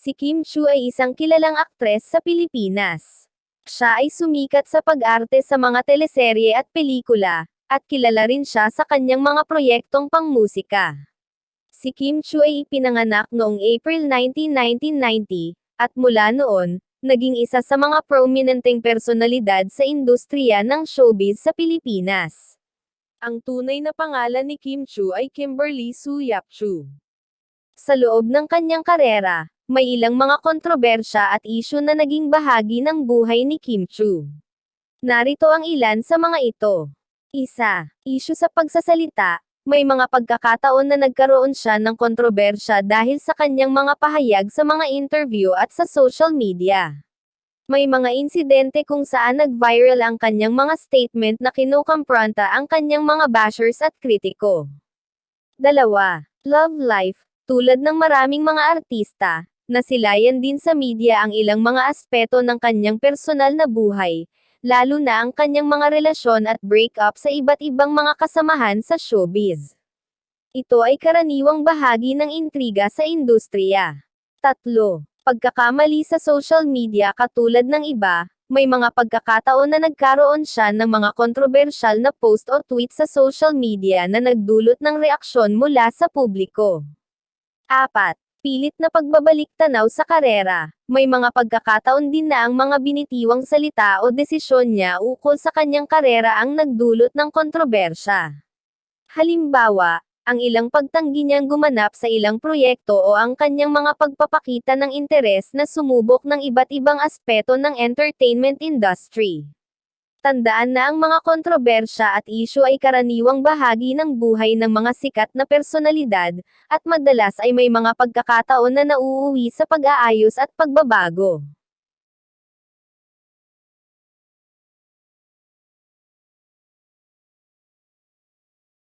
Si Kim Chu ay isang kilalang aktres sa Pilipinas. Siya ay sumikat sa pag-arte sa mga teleserye at pelikula, at kilala rin siya sa kanyang mga proyektong pangmusika. Si Kim Chu ay ipinanganak noong April 19, 1990, at mula noon, naging isa sa mga prominenteng personalidad sa industriya ng showbiz sa Pilipinas. Ang tunay na pangalan ni Kim Chu ay Kimberly Su Yap Chu. Sa loob ng kanyang karera, may ilang mga kontrobersya at isyu na naging bahagi ng buhay ni Kim Chu. Narito ang ilan sa mga ito. Isa, isyu sa pagsasalita, may mga pagkakataon na nagkaroon siya ng kontrobersya dahil sa kanyang mga pahayag sa mga interview at sa social media. May mga insidente kung saan nag-viral ang kanyang mga statement na kinukumpronta ang kanyang mga bashers at kritiko. Dalawa, love life, tulad ng maraming mga artista, nasilayan din sa media ang ilang mga aspeto ng kanyang personal na buhay, lalo na ang kanyang mga relasyon at breakup sa iba't ibang mga kasamahan sa showbiz. Ito ay karaniwang bahagi ng intriga sa industriya. Tatlo, pagkakamali sa social media katulad ng iba, may mga pagkakataon na nagkaroon siya ng mga kontrobersyal na post o tweet sa social media na nagdulot ng reaksyon mula sa publiko. Apat, pilit na pagbabalik tanaw sa karera. May mga pagkakataon din na ang mga binitiwang salita o desisyon niya ukol sa kanyang karera ang nagdulot ng kontrobersya. Halimbawa, ang ilang pagtanggi niyang gumanap sa ilang proyekto o ang kanyang mga pagpapakita ng interes na sumubok ng iba't ibang aspeto ng entertainment industry. Tandaan na ang mga kontrobersya at isyu ay karaniwang bahagi ng buhay ng mga sikat na personalidad, at madalas ay may mga pagkakataon na nauuwi sa pag-aayos at pagbabago.